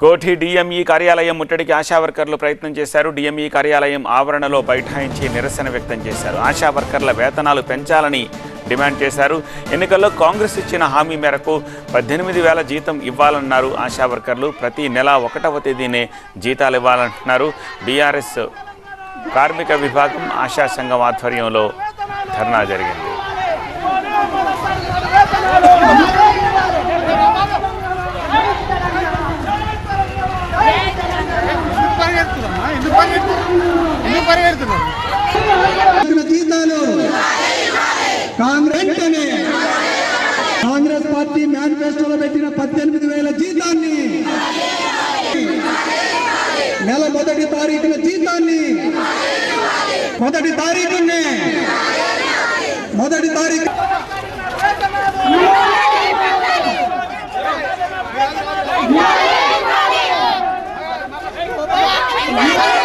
Koti DME కార్యాలయం ముట్టడికి ఆశా వర్కర్లు ప్రయత్నం చేశారు. డిఎంఈ కార్యాలయం ఆవరణలో బైఠాయించి నిరసన వ్యక్తం చేశారు. ఆశా వర్కర్ల వేతనాలు పెంచాలని డిమాండ్ చేశారు. ఎన్నికల్లో కాంగ్రెస్ ఇచ్చిన హామీ మేరకు పద్దెనిమిది వేల జీతం ఇవ్వాలన్నారు ఆశా వర్కర్లు. ప్రతి నెల ఒకటవ తేదీనే జీతాలు ఇవ్వాలంటున్నారు. బీఆర్ఎస్ కార్మిక విభాగం ఆశా సంఘం ఆధ్వర్యంలో ధర్నా జరిగింది. పరిగెడుతున్నారు. జీతాలు కాంగ్రెస్ కాంగ్రెస్ పార్టీ మేనిఫెస్టోలో పెట్టిన పద్దెనిమిది వేల జీతాన్ని నెల మొదటి తారీఖున జీతాన్ని మొదటి తారీఖునే మొదటి తారీఖు న్యాయం